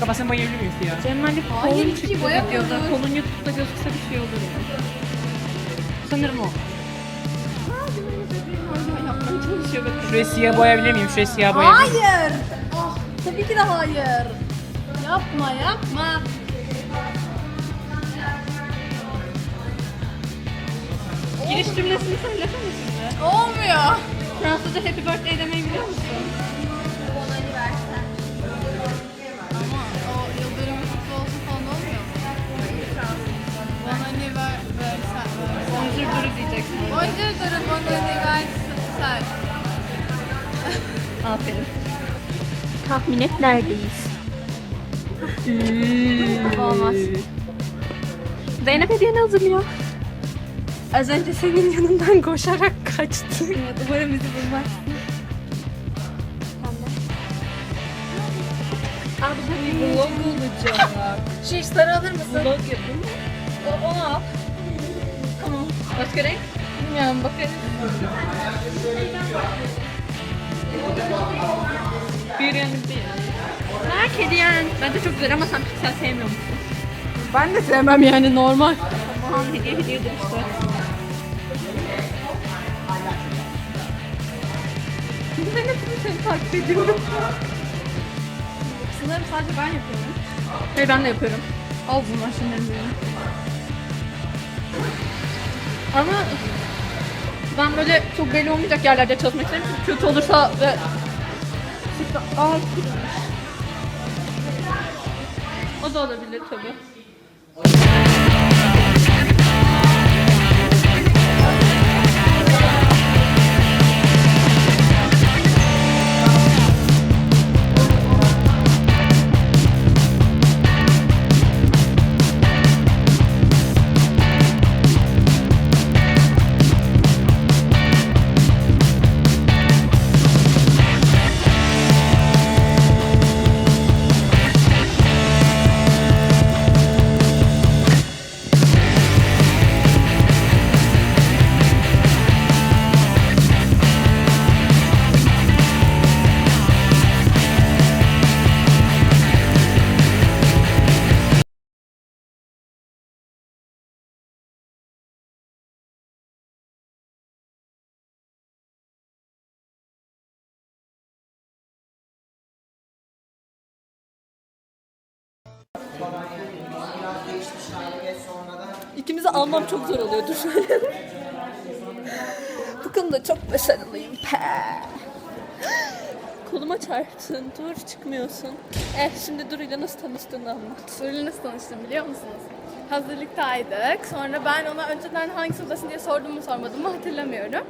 Kafasını boyayabilir miyiz ya? Cemal'i Hayır, kolun hiç çıktı boyamıyoruz. videoda. Kolun YouTube'da gözükse bir şey olur ya. Sanırım o. Yapmaya çalışıyor siyah boyayabilir miyim? Şurayı siyah boyayabilir miyim? Hayır. Ah, tabii ki de hayır. Yapma yapma. Giriş cümlesini söylesene şimdi. Olmuyor. Fransızca happy birthday demeyi biliyor musun? Bonjour Duru diyeceksin. Bonjour durun bana ne versen. Aferin. Tahmin et neredeyiz? Olmaz. Zeynep hediyeni hazırlıyor. Az önce senin yanından koşarak kaçtı. Evet, umarım bizi bulmaz. Abi bu vlog olacak. Şiş sarı alır mısın? Vlog yapın. O, onu al. Tamam. Başka renk? Bilmiyorum bakarız. Bir yanı bir. Merak hediyen. Bence çok güzel ama sen piksel sevmiyor musun? Ben de sevmem yani normal. Aman hediye hediyedir işte. Ben hepsini seni takip ediyorum. Sanırım sadece ben yapıyorum. Hayır ben de yapıyorum. Al bu maşinleri benim. Ama ben böyle çok belli olmayacak yerlerde çalışmak isterim. Çünkü kötü olursa ve Aa, o da olabilir tabii. İkimizi almam çok zor oluyor. Dur şöyle. Bu konuda çok başarılıyım. Koluma çarptın. Dur çıkmıyorsun. Eh şimdi Duru ile nasıl tanıştığını anlat. Duru'yla nasıl tanıştım biliyor musunuz? Hazırlıktaydık. Sonra ben ona önceden hangisi odasın diye sordum mu sormadım mı hatırlamıyorum.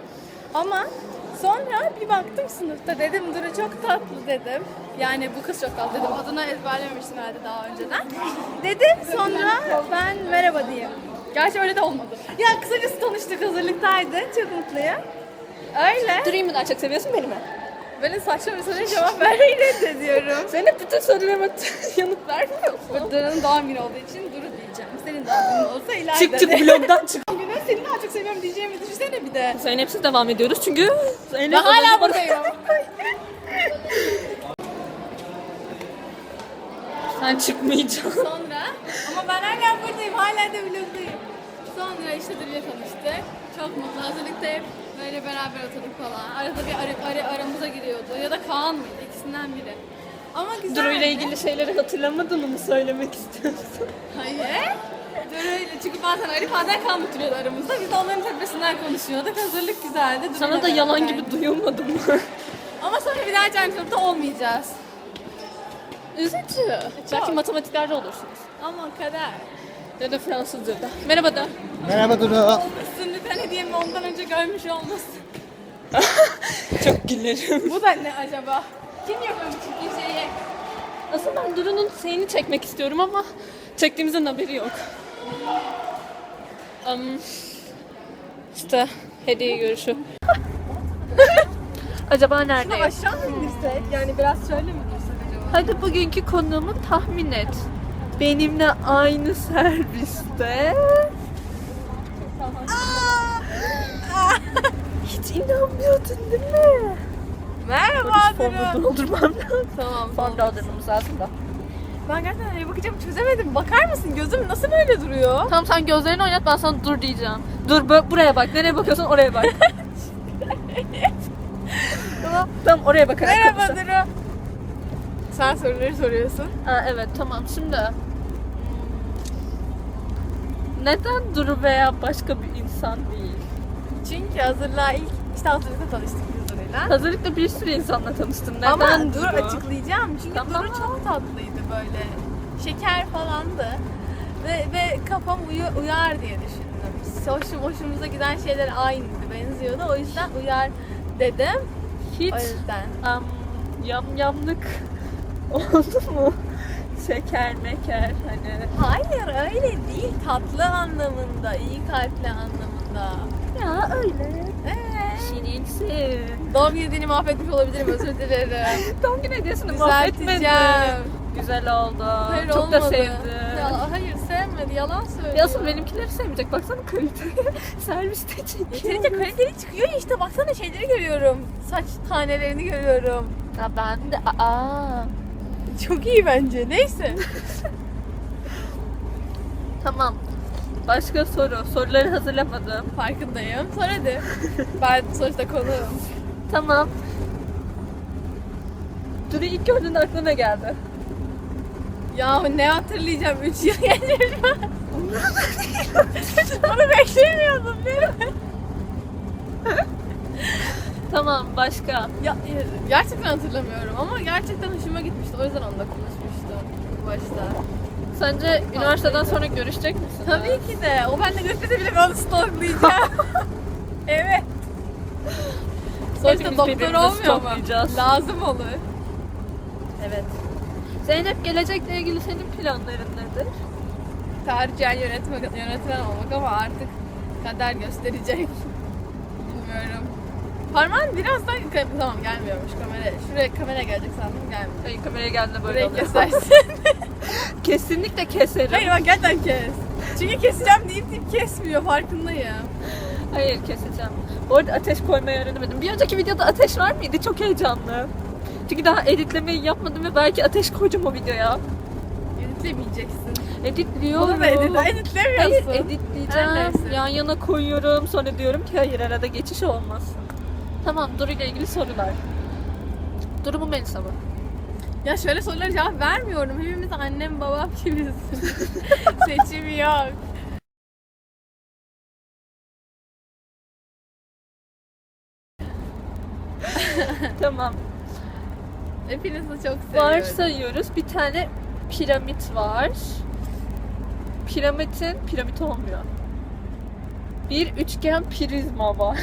Ama sonra bir baktım sınıfta dedim Duru çok tatlı dedim. Yani bu kız çok tatlı dedim. Adını ezberlememiştim herhalde daha önceden. Dedim sonra ben merhaba diyeyim. Gerçi öyle de olmadı. Ya kısacası tanıştık hazırlıktaydık. Çok mutluyum. Öyle. Duru'yu mu daha çok seviyorsun beni mi? Böyle saçma bir soruya cevap vermeyi reddediyorum. Sen hep bütün sorularıma yanıt vermiyorsun. Duru'nun doğum günü olduğu için Duru diyeceğim. Senin doğum günün olsa ileride Çık çık blogdan çık. Seni daha çok seviyorum diyeceğimi düşünsene bir de. Zeynep'siz devam ediyoruz çünkü Zeynep Ben hala buradayım. Sen çıkmayacaksın. Sonra ama ben hala buradayım. Hala da vlogdayım. Sonra işte Duru'yla tanıştık. Çok mutlu. Hazırlıkta hep böyle beraber oturduk falan. Arada bir ara, ara- aramıza giriyordu. Ya da Kaan mıydı? İkisinden biri. Ama güzeldi. Duru ile ilgili şeyleri hatırlamadığını mı söylemek istiyorsun? Hayır. Bazen Arif bazen Kaan oturuyordu aramızda. Biz de onların tepesinden konuşuyorduk. Hazırlık güzeldi. Sana da yalan gibi duyulmadı mı? Ama sonra bir daha aynı sınıfta olmayacağız. Üzücü. Belki matematiklerde olursunuz. Ama kader. Ya da Fransızca'da. Merhaba da. Merhaba Duru. Olmasın lütfen hediyemi ondan önce görmüş olmasın. Çok gülerim. Bu da ne acaba? Kim yapıyormuş bir şeyi? Aslında ben Duru'nun şeyini çekmek istiyorum ama çektiğimizin haberi yok. Um, işte hediye görüşü. Acaba neredeyiz? Aşağı mı indirsek? Yani biraz şöyle mi acaba? Hadi bugünkü konumu tahmin et. Benimle aynı serviste. Hiç inanmıyordun değil mi? Merhaba Formu Duru. doldurmam lazım. Tamam. Form doldurmamız lazım da. Ben gerçekten nereye bakacağımı çözemedim. Bakar mısın? Gözüm nasıl böyle duruyor? Tamam sen gözlerini oynat ben sana dur diyeceğim. Dur bö- buraya bak. Nereye bakıyorsun oraya bak. tamam. Tamam oraya bakarak Merhaba konuşalım. Duru. Sen soruları soruyorsun. Ha, evet tamam şimdi. Neden Duru veya başka bir insan değil? Çünkü hazırlığa ilk işte hazırlıkta tanıştık biz Duru'yla. Hazırlıkta bir sürü insanla tanıştım. Neden Ama dur Duru? açıklayacağım. Çünkü Tamam. Duru çok tatlıydı böyle. Şeker falandı. Ve, ve kafam uyu- uyar diye düşündüm. Hoşum, hoşumuza giden şeyler aynıydı, benziyordu. O yüzden uyar dedim. Hiç O yüzden. am, yamyamlık oldu mu? Şeker meker hani. Hayır öyle değil. Tatlı anlamında, iyi kalpli anlamında. Ya öyle. Evet. Şirinsin. Doğum gününü mahvetmiş olabilirim özür dilerim. Doğum günü hediyesini mahvetmedin. Güzel oldu. Hayır Çok olmadı. da sevdi. Ya, hayır sevmedi yalan söylüyor. Ya asıl benimkileri sevmeyecek. Baksana kalite. Serviste çekiyor. Yeterince kaliteli çıkıyor ya işte baksana şeyleri görüyorum. Saç tanelerini görüyorum. Ya ben de aa. Çok iyi bence. Neyse. Tamam. Başka soru. Soruları hazırlamadım. Farkındayım. Sor hadi. ben sonuçta konuğum. Tamam. Duru ilk gördüğünde aklına geldi? Ya ne hatırlayacağım 3 yıl geçmiş ben. Bunu beklemiyordum değil mi? Tamam başka. Ya, gerçekten hatırlamıyorum ama gerçekten hoşuma gitmişti. O yüzden onunla konuşmuştum başta. Sence üniversiteden sonra görüşecek misin? Tabii ki de. O benimle görüşmese bile ben onu stalklayacağım. evet. Sonuçta Hepimiz doktor birbirimizi olmuyor mu? stalklayacağız. Lazım olur. Evet. Zeynep gelecekle ilgili senin planların nedir? Tercihen yönetmen, yönetmen olmak ama artık kader gösterecek. Bilmiyorum. Parmağın biraz daha tamam gelmiyormuş kamera. Şuraya kamera gelecek sandım gelmiyor. Hayır kameraya geldiğinde böyle Burayı oluyor. kesersin. Kesinlikle keserim. Hayır bak gerçekten kes. Çünkü keseceğim deyip deyip kesmiyor farkındayım. Hayır keseceğim. Bu arada ateş koymayı öğrenemedim. Bir önceki videoda ateş var mıydı? Çok heyecanlı. Çünkü daha editlemeyi yapmadım ve belki ateş koyacağım o videoya. Editlemeyeceksin. Editliyorum. Bunu da edit, Hayır editlemiyorsun. Her editleyeceğim. Yan yana koyuyorum. Sonra diyorum ki hayır arada geçiş olmasın. Tamam Duru ile ilgili sorular. Duru mu Melisa mı? Ya şöyle sorulara cevap vermiyorum. Hepimiz annem babam gibiyiz. Seçim yok. tamam. Hepinizi çok seviyorum. Varsayıyoruz bir tane piramit var. Piramidin piramit olmuyor. Bir üçgen prizma var.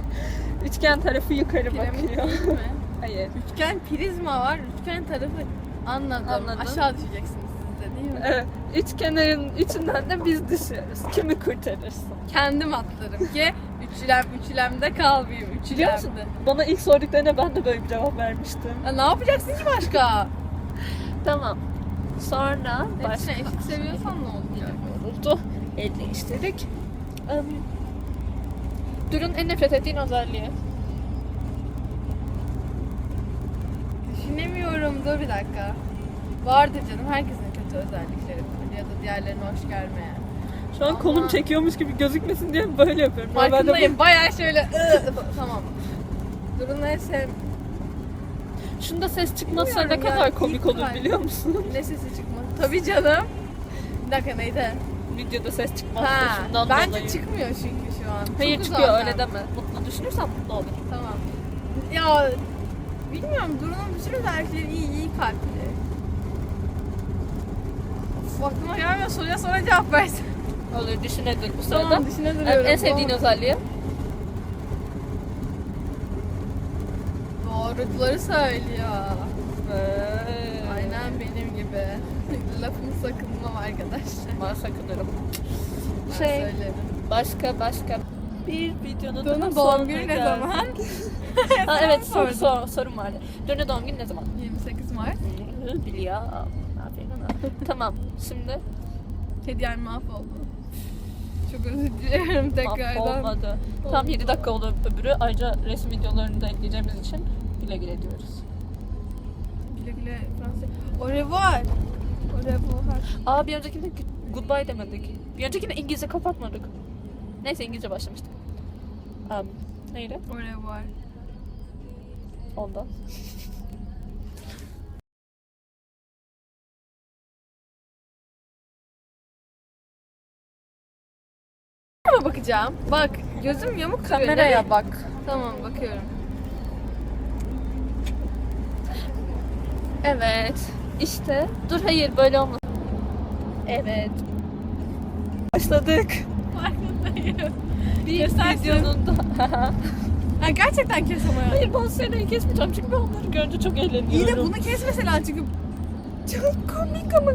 üçgen tarafı yukarı Piramit bakıyor. değil mi? Hayır. Üçgen prizma var. Üçgen tarafı anladım. Anladım. Aşağı düşeceksiniz siz de değil mi? Evet. Üç kenarın üçünden de biz düşüyoruz. Kimi kurtarırsın? Kendim atlarım ki üçlem üçlemde kalmayayım. Biliyor musun? Üçlemde. Bana ilk sorduklarına ben de böyle bir cevap vermiştim. Ya ne yapacaksın ki başka? Tamam. Sonra başka Hepsine eşit seviyorsan ne olacak? oldu. El değiştirdik. Um, Durun en nefret ettiğin özelliği. Düşünemiyorum. Dur bir dakika. Vardır canım. Herkesin kötü özellikleri ya da diğerlerine hoş gelmeyen. Şu an Ama- kolum çekiyormuş gibi gözükmesin diye böyle yapıyorum. Farkındayım. Bayağı şöyle tamam. Durun ne sev... Şunda ses çıkmazsa ne Bilmiyorum ya, kadar komik olur var. biliyor musun? Ne sesi çıkmadı? Tabii canım. Bir dakika neydi? Videoda ses çıkmazsa Ha, şundan bence dolayı. çıkmıyor çünkü şu an. Hayır Çok çıkıyor öyle deme. Mutlu düşünürsen mutlu olur. Tamam. Ya bilmiyorum Duru'nun bütün özellikleri iyi, iyi kalpli. Uf, aklıma gelmiyor soruya sonra cevap versin. Olur düşünedir bu sırada. Tamam düşüne duruyorum. en sevdiğin Doğru- özelliği? Doğruları söylüyor. Ee, Aynen benim gibi. Lafımı sakınmam arkadaşlar. Ben sakınırım. Ben Şey, söylerim. başka başka bir videonun sonuna doğum günü ne zaman? Ha, evet soru, sordum. sor, sorum vardı. Dönü doğum günü ne zaman? 28 Mart. Biliyor. Aferin ona. tamam. Şimdi Hediyen mahvoldu. Çok özür dilerim tekrardan. olmadı. Tam 7 dakika oldu öbürü. Ayrıca resim videolarını da ekleyeceğimiz için güle güle diyoruz. Güle güle Fransız. Au revoir. Revoir. Aa bir öncekinde goodbye demedik. Bir öncekinde İngilizce kapatmadık. Neyse İngilizce başlamıştık. Um, neydi? Au revoir. Ondan. Ama bakacağım. Bak gözüm yamuk duruyor. Kameraya bak. Tamam bakıyorum. Evet. İşte. Dur hayır böyle olmaz. Evet. Başladık. Farkındayım. Bir videonun da... Ha, gerçekten kes ama ya. hayır ben seni kesmeyeceğim çünkü ben onları görünce çok eğleniyorum. İyi de bunu kes mesela çünkü çok komik ama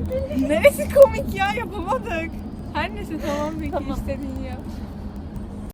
Neresi komik ya yapamadık. Her neyse tamam peki Tamam. istediğin